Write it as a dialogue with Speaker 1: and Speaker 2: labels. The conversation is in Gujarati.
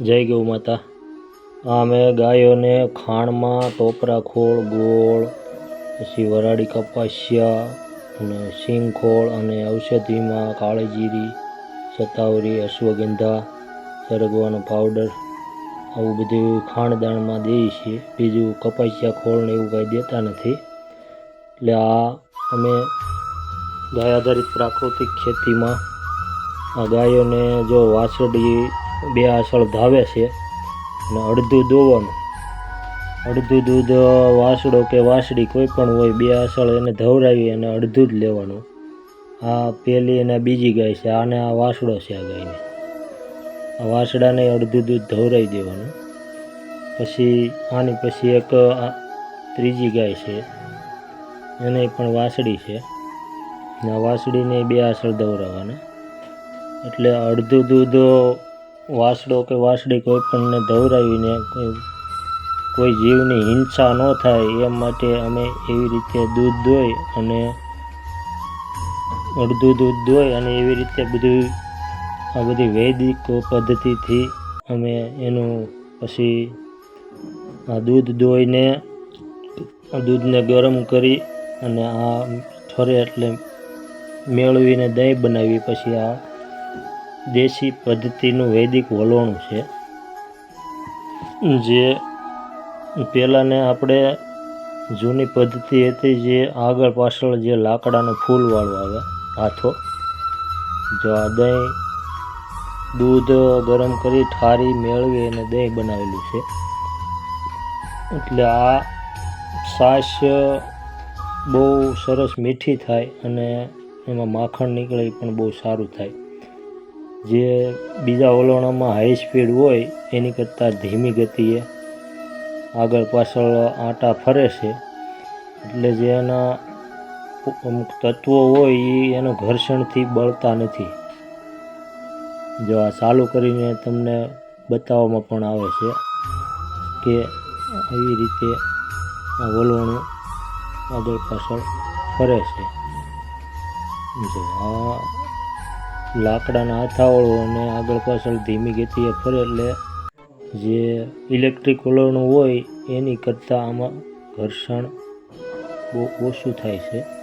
Speaker 1: જય ગૌ માતા. અમે ગાયોને ખાણમાં ટોપરા ખોળ, ગોળ, પછી વરાળી કપાસિયા અને સિંગખોળ અને ઔષધિમાં કાળી જીરી સતાવરી અશ્વગંધા, સરગવાનો પાવડર, આવું બધું ખાણદાણમાં દઈએ છીએ. બીજું કપાસિયા ખોળને એવું કાંઈ દેતા નથી. એટલે આ અમે ગાય આધારિત પ્રાકૃતિક ખેતીમાં આ ગાયોને જો વાછરડી બે આસળ ધાવે છે અને અડધું દોવાનું. અડધું દૂધ વાસડો કે વાસડી કોઈ પણ હોય, બે આસળ એને ધવરાવી અને અડધું જ લેવાનું. આ પહેલી અને બીજી ગાય છે, આને આ વાસડો છે આ ગાયને. આ વાસડાને અડધું દૂધ ધવરાવી દેવાનું. પછી, આની પછી એક ત્રીજી ગાય છે, એને પણ વાસડી છે. આ વાસડીને બે આસળ દવરાવવાના એટલે અડધું દૂધ વાસડો કે વાસડી કોઈ પણને ધવરાવીને કોઈ જીવની હિંસા ન થાય, એ માટે અમે એવી રીતે દૂધ દોઈ અને અડધું દૂધ દોઈ અને એવી રીતે બધું, આ બધી વૈદિક પદ્ધતિથી અમે એનું પછી આ દૂધ દોઈને દૂધને ગરમ કરી અને આ ઠરે એટલે મેળવીને દહીં બનાવી, પછી આ દેશી પદ્ધતિનું વૈદિક વલોણું છે, જે પહેલાંને આપણે જૂની પદ્ધતિ હતી જે આગળ પાછળ જે લાકડાનું ફૂલવાળું આવે, હાથો, જો આ દહીં, દૂધ ગરમ કરી ઠારી, મેળવી અને દહીં બનાવેલું છે. એટલે આ છાશ બહુ સરસ મીઠી થાય અને એમાં માખણ નીકળે પણ બહુ સારું થાય. જે બીજા વલણોમાં હાઈ સ્પીડ હોય, એની કરતાં ધીમી ગતિએ આગળ પાછળ આટા ફરે છે. એટલે જે એના અમુક તત્વો હોય, એ એનું ઘર્ષણથી બળતા નથી. જો આ ચાલુ કરીને તમને બતાવવામાં પણ આવે છે કે આવી રીતે આ વલોણું આગળ પાછળ ફરે છે. જો આ લાકડાના હાથાવળો અને આગળ પાછળ ધીમી ગતિએ ફરે એટલે જે ઇલેક્ટ્રિક વલણું હોય એની કરતાં આમાં ઘર્ષણ બહુ ઓછું થાય છે.